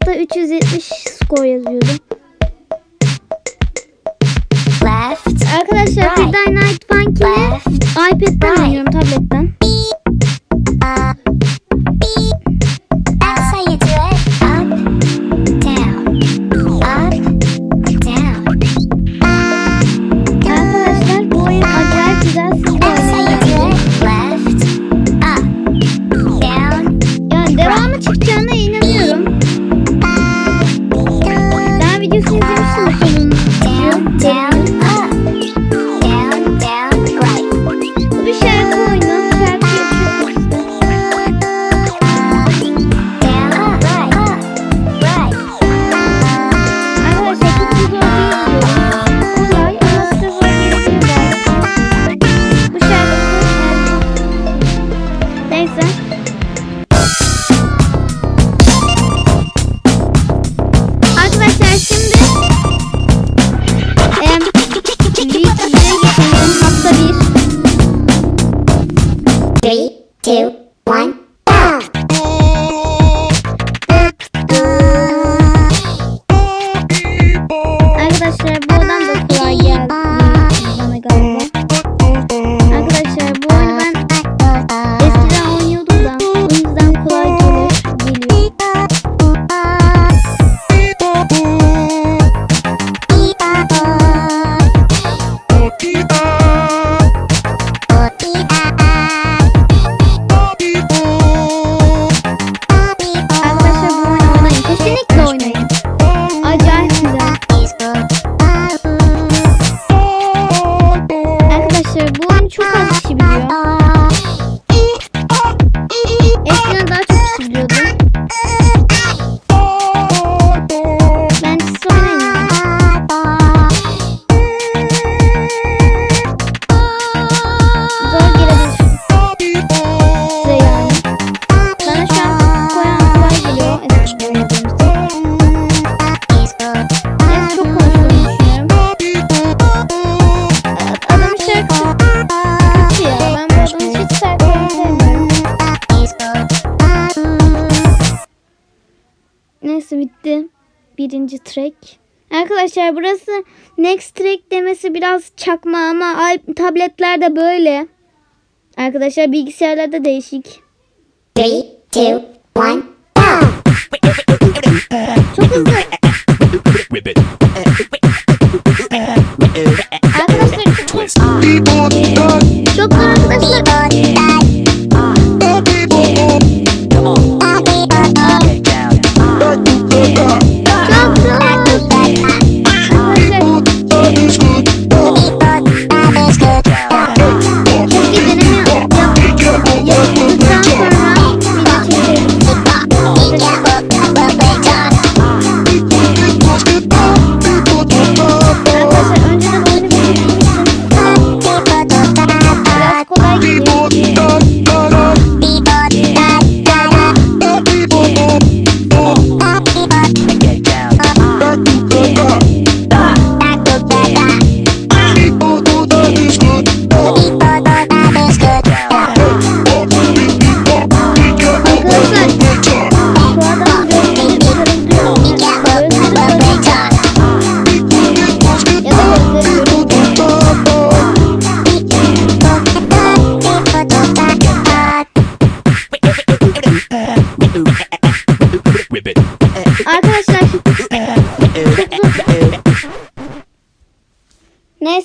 nokta 370 skor yazıyordum. Left, Arkadaşlar right, Friday Night iPad'den oynuyorum. Aleluya. Neyse bitti. Birinci track. Arkadaşlar burası next track demesi biraz çakma ama ay, tabletlerde böyle. Arkadaşlar bilgisayarlarda değişik. 3, 2, 1! Çok hızlı. Arkadaşlar.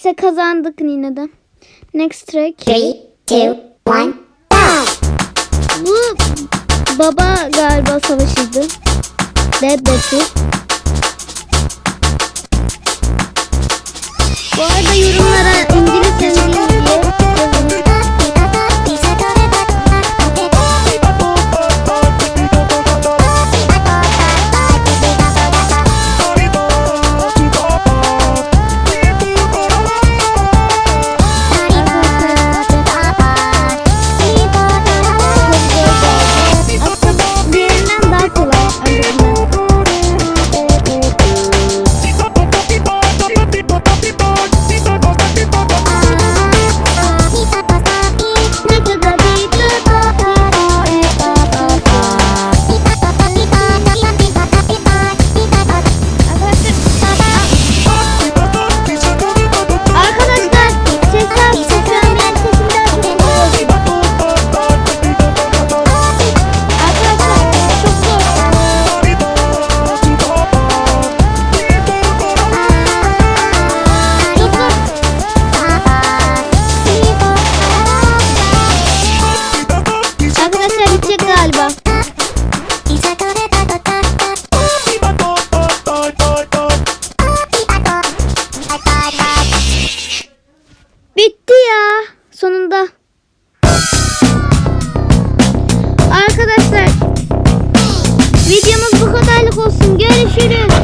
Neyse kazandık yine de. Next track. 3, 2, 1, Bu baba galiba savaşıydı. Dead Betty. Görüşürüz.